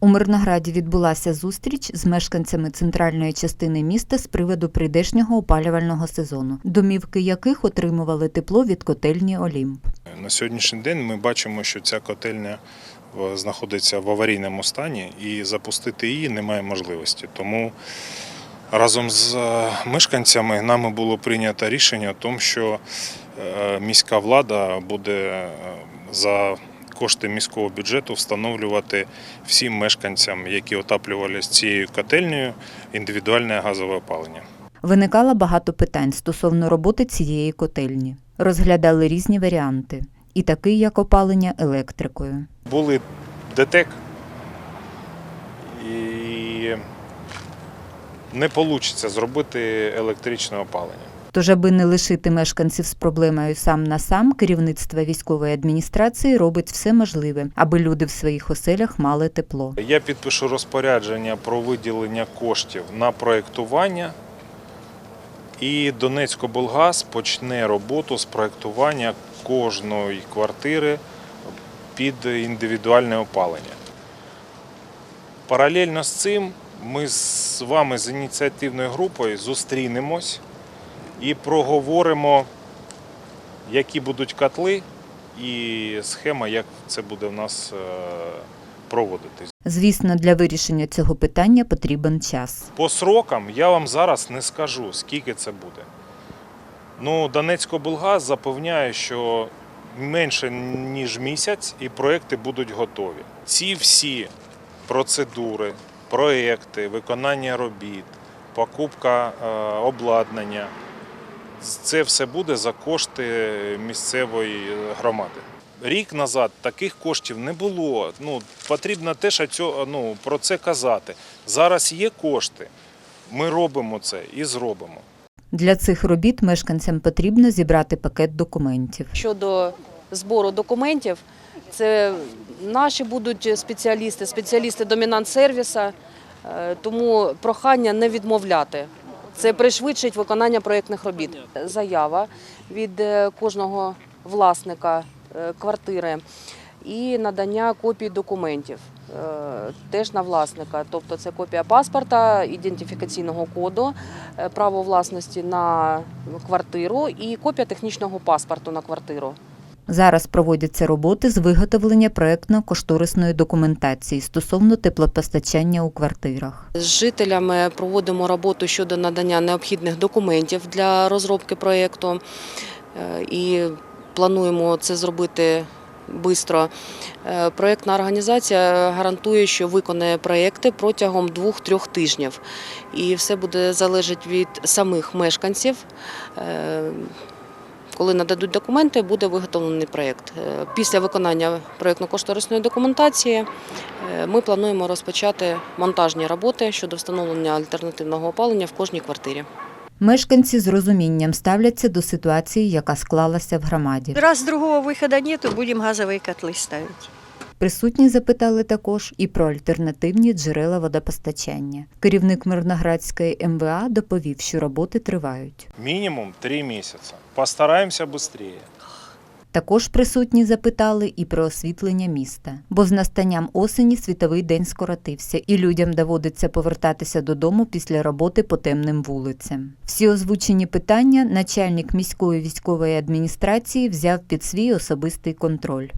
У Мирнограді відбулася зустріч з мешканцями центральної частини міста з приводу прийдешнього опалювального сезону, домівки яких отримували тепло від котельні Олімп. На сьогоднішній день ми бачимо, що ця котельня знаходиться в аварійному стані і запустити її немає можливості. Тому разом з е, мешканцями нами було прийнято рішення, тому, що е, міська влада буде е, за кошти міського бюджету встановлювати всім мешканцям, які отаплювалися цією котельнею, індивідуальне газове опалення. Виникало багато питань стосовно роботи цієї котельні. Розглядали різні варіанти, і такий як опалення електрикою. були ДТЕК і не вийде зробити електричне опалення. Тож, аби не лишити мешканців з проблемою сам на сам, керівництво військової адміністрації робить все можливе, аби люди в своїх оселях мали тепло. Я підпишу розпорядження про виділення коштів на проєктування. І Донецькоболгаз почне роботу з проєктування кожної квартири під індивідуальне опалення. Паралельно з цим ми з вами з ініціативною групою зустрінемось і проговоримо, які будуть котли і схема, як це буде в нас е, проводитись. Звісно, для вирішення цього питання потрібен час. По срокам я вам зараз не скажу, скільки це буде. Ну, Донецькобулгаз запевняє, що менше ніж місяць і проекти будуть готові. Ці всі процедури, проекти, виконання робіт, покупка е, обладнання. Це все буде за кошти місцевої громади. Рік назад таких коштів не було. Ну, потрібно теж ну, про це казати. Зараз є кошти. Ми робимо це і зробимо. Для цих робіт мешканцям потрібно зібрати пакет документів. Щодо збору документів, це наші будуть спеціалісти, спеціалісти домінант сервіса, е, тому прохання не відмовляти. Це пришвидшить виконання проєктних робіт. Заява від е, кожного власника е, квартири і надання копій документів е, теж на власника. Тобто це копія паспорта, ідентифікаційного коду, право власності на квартиру і копія технічного паспорту на квартиру. Зараз проводяться роботи з виготовлення проектно-кошторисної документації стосовно теплопостачання у квартирах. З жителями проводимо роботу щодо надання необхідних документів для розробки проєкту Е, і плануємо це зробити швидко. Проєктна організація гарантує, що виконає проєкти протягом двох-трьох тижнів. І все буде залежати від самих мешканців Е, Коли нададуть документи, буде виготовлений проєкт. Е, Після виконання проєктно-кошторисної документації Е, Ми плануємо розпочати монтажні роботи щодо встановлення альтернативного опалення в кожній квартирі. Мешканці з розумінням ставляться до ситуації, яка склалася в громаді. Раз другого выхода нету, будем газовые котлы ставить. Присутні запитали також і про альтернативні джерела водопостачання. Керівник Мирноградської МВА доповів, що роботи тривають. Мінімум три місяці. Постараємося швидше. Також присутні запитали і про освітлення міста, бо з настанням осені світовий день скоротився, і людям доводиться повертатися додому після роботи по темним вулицям. Всі озвучені питання начальник міської військової адміністрації взяв під свій особистий контроль.